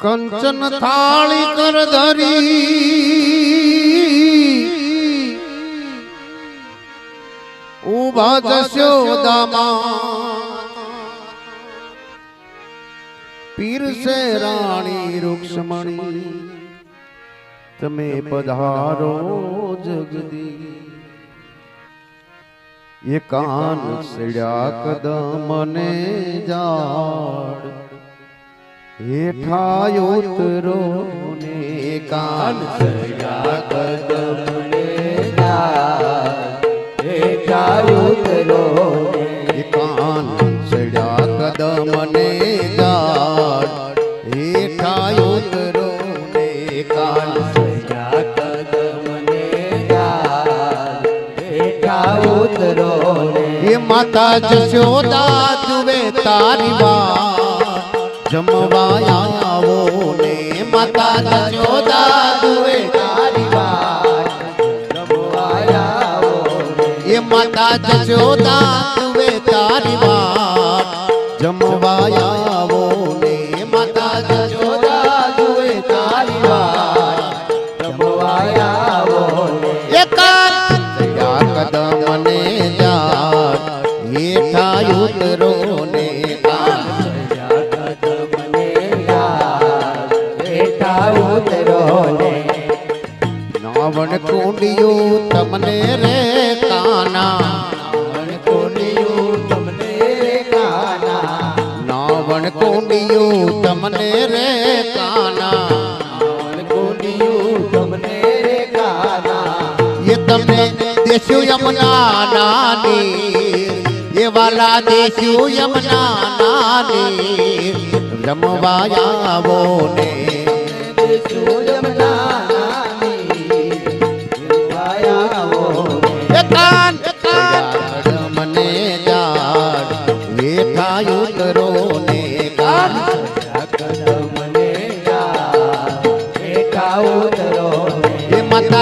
કંચન થાળી કર ધરી ઉભા જશોદામાં પીરસે રાણી રૂક્ષ્મણી તમે પધારો જગદી એ કાન સડ્યા કદમ ને જાડ હેઠા ઉતરો ને કાન સડ્યા કદમ ને. એ કાન સડ્યા કદમ ને. જાડ હેઠા ઉતરો ને. કાન એ માતા જશોદા જુએ તારી વાત જમવા આવો ને માતા જશોદા દુવે તારી એ માતા જશોદા દુવે તારી વાત નાવણ કુંડિયું તમને રે કાના. નાવણ કુંડિયું તમને રે કાના. એ તમે દેશું યમુના નાની. એ વાલા દેશું યમુના નાની. રમવા આવો ને.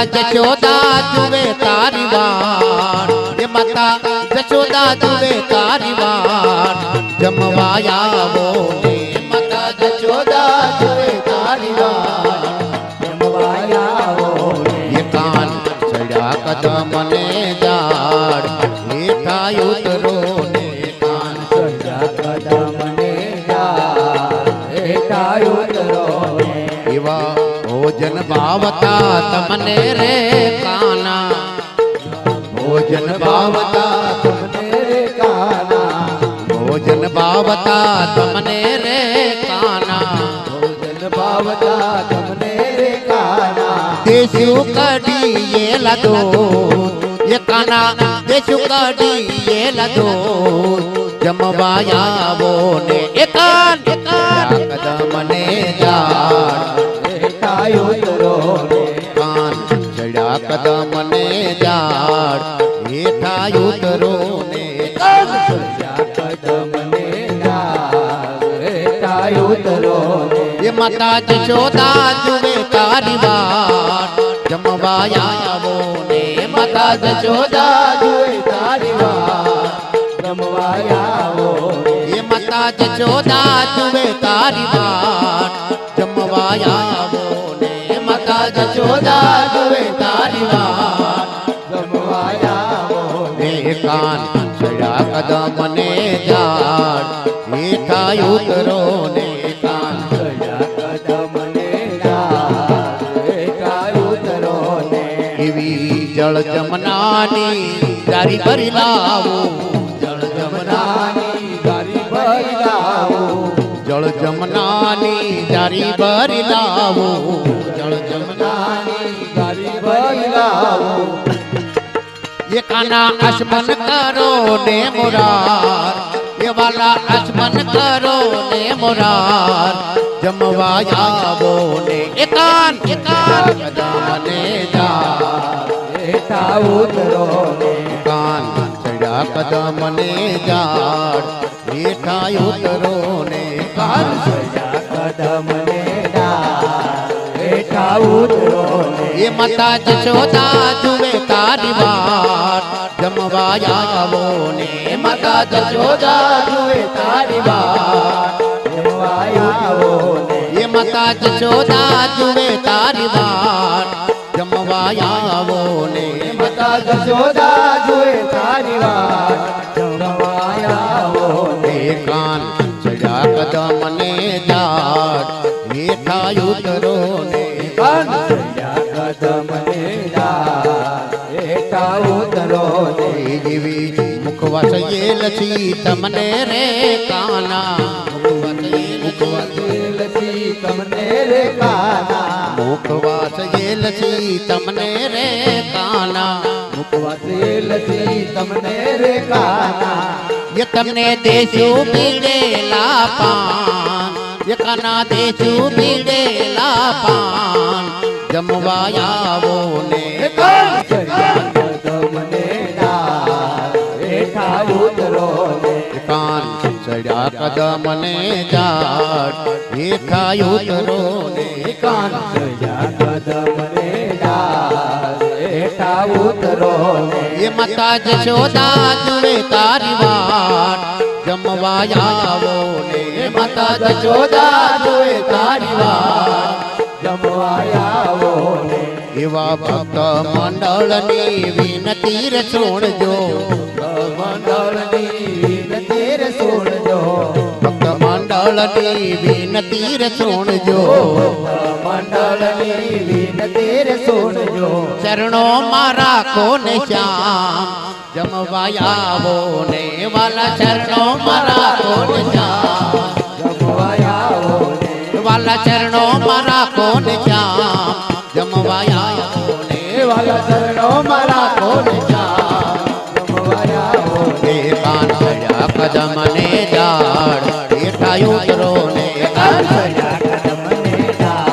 માતા જશોદા જુએ તારી વાણ. એ માતા જશોદા જુએ તારી વાણ. જમવા આવો ને માતા જશોદા જુએ તારી વાણ. એ કાન ચડ્યા કદમ ને જાડ હેઠા ઉતરો ને કાન એવા ભોજન ભાવતા તમને રે કાના. ભોજન ભાવતા ભોજન ભાવતા તમને રે કાના. દેશું કઢી એ લદો એ કાના. દેશું કઢી એ લદો જમવાયા આવો ને એકાન એકાન કદમ ને માતા જશોદા જુએ તારી વાત જમવા આવો ને માતા જશોદા જુએ તારી વાત એ માતા જશોદા જુએ તારી વાત જમવા આવો ને માતા જશોદા જુએ તારી વાત ને કાન ચડા કદમ ને જાડ હેઠા ઉતરો ને જળ જમનાની તારી ભરી લાવો, જળ જમનાની જળ જમનાની તારી ભરી લાવો, જળ જમનાની લાવો. કરો ને મોરાર એ વાલા અસ્મન કરો ને મોરાર, જમવા આવો ને એકાન એકાન કદમ ને જા કાન ચડ્યા કદમ ને જાડ હેઠા ઉતરો ને કાન એ માતા જશોદા જુએ તારી વાત. જમવા આવો ને માતા જશોદા જુએ તારી વાત. માતા જશોદા જુએ તારી વાત. જમવા આવો ને જશોદા જોએ તારી વાત. જમાયાવો એ કાન ચડ્યા કદમ ને જાડ હેઠા ઉતરો ને કાન ચડ્યા ઉતરો ને એ મુખવાસ એ લસી તમને રે કાના. મુખવાસ એ લસી લસી તમને રે કાના. મુખવાસ એ લસી તમને રે કાના. મુખવાસે લસી તમને રે કાના એ તમને દેશું પીડેલા પાન. એ કાના દેશું પીડેલા પાન. જમવા આવો ને કાન ચડ્યા કદમને જા ઉતરો ને કાન ચડ્યા કદમ ને જાડ. હેઠા ઉતરો ને કાન ચડ્યા ઉતરો એ માતા જશોદા જુએ તારી વાટ જમવા આવો ને એ માતા જશોદા જુએ તારી વાટ જમવાયાવો ને એવા ભક્ત મંડળની વિનતી રે મંડળની વિનતી રે સુણજો મંડળની વિનતી રે સુણજો ચરણો મારા કોને શ્યામ? જમવા આવો ને વાલા ચરણો મારા કોને શ્યામ? જમવાયાવો ને વાલા ચરણો મારા કોને શ્યામ? જમવા આવો ને વાલા ચરણો મારા કોને જા જમવાયાવો ને એ કાન ચડ્યા કદમ ને જાડ હેઠા ઉતરો ને કદમને જા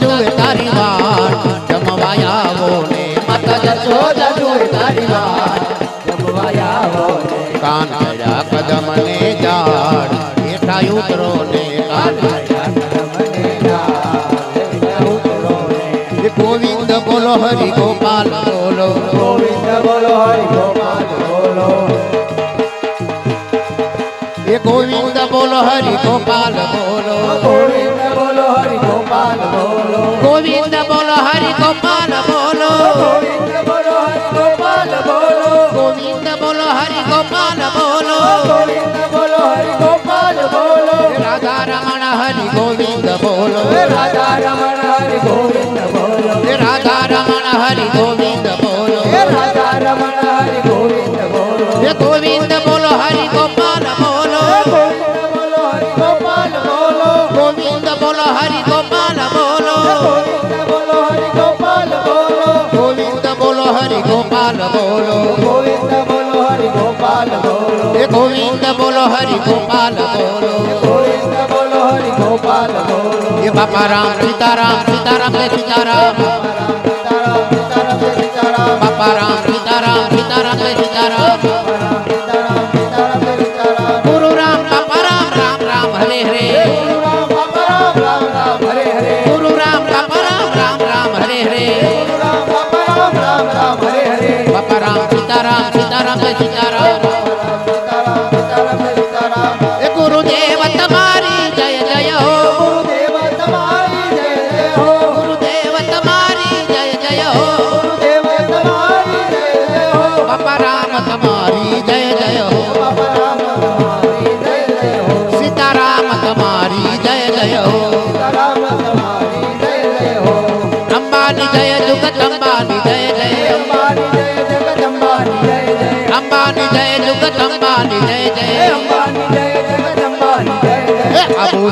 જુએ તારી વાત જમવાયા આવો ને. માતા જશોદા દાદુ તારી વાટ જમવાયાવો ને. કાન ચડ્યા કદમ ને જાડ ઉતરો ને. કાન જા એટા ઉતરો ને. ગોવિંદ બોલો હરિ ગોપાલ બોલો. ગોવિંદ બોલો હરિ ગોપાલ. બોલો હરિ ગોપાલ બોલો। ગોવિંદ બોલો હરિ ગોપાલ બોલો। ગોવિંદ બોલો હરિ ગોપાલ બોલો। ગોવિંદ બોલો હરિ ગોપાલ બોલો ગોવિંદ બોલો હરિ ગોપાલ બોલો ગોવિંદ બોલો હરિ ગોપાલ બોલો રાધા રમણ હરિ ગોવિંદ બોલો। રાધા રમણ હરિ ગોવિંદ બોલો। રાધા રમણ હરિ ગોવિંદ બોલો। રાધા રમણ હરિ ગોવિંદ બોલો ગોવિંદ બોલો ગોવિંદ બોલો, હરિ ગોપાલ બોલો। ગોવિંદ બોલો હરિ ગોપાલ બોલો એ બાપા રામ, સીતારામ સીતારામ જય સીતારામ। સીતારામ સીતારામ જય સીતારામ બાપા રામ, સીતારામ સીતારામ જય સીતારામ। સીતારામ સીતારામ જય સીતારામ ગુરુ રામ, બાપા રામ રામ રામ, હરે હરે। ગુરુ રામ, બાપા રામ રામ રામ, હરે હરે। બાપા રામ રામ રામ હરે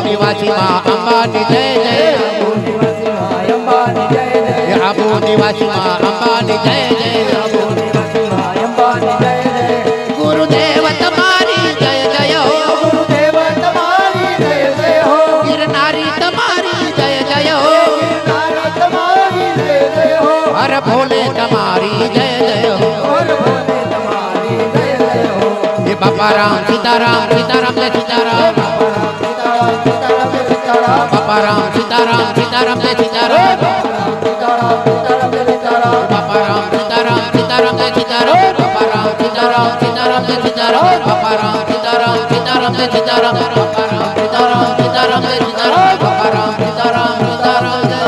એ આબુ નિવાસી માં અંબાની જય જય નિવાસીમાં અંબાની જય જય એ આબુ નિવાસી માં અંબાની જય જય નિવાસીમાં અંબાની જય જય ગુરુદેવ તમારી જય જય હો ગુરુદેવ તમારી જય જય હો ગિરનારી તમારી જય જય હો ગિરનારી તમારી જય જય હો હર ભોલે તમારી જય જય હો હર બાપા રામ સીતારામ સીતારામ જય સીતારામ બાપા રામ સીતારામ સીતારામ જય સીતારામ બાપા રામ સીતારામ સીતારામ જય સીતારામ બાપા રામ સીતારામ સીતારામ જય સીતારામ બાપા રામ સીતારામ સીતારામ જય સીતારામ બાપા રામ સીતારામ સીતારામ જય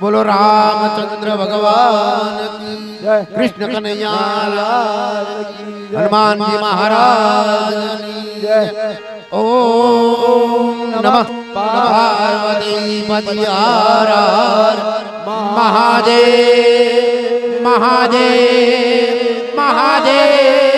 બોલો રામચંદ્ર ભગવાન કૃષ્ણ કનૈયા હનુમાનજી મહારાજ. જય ओम नमः पार्वती महादेव महादेव महादेव।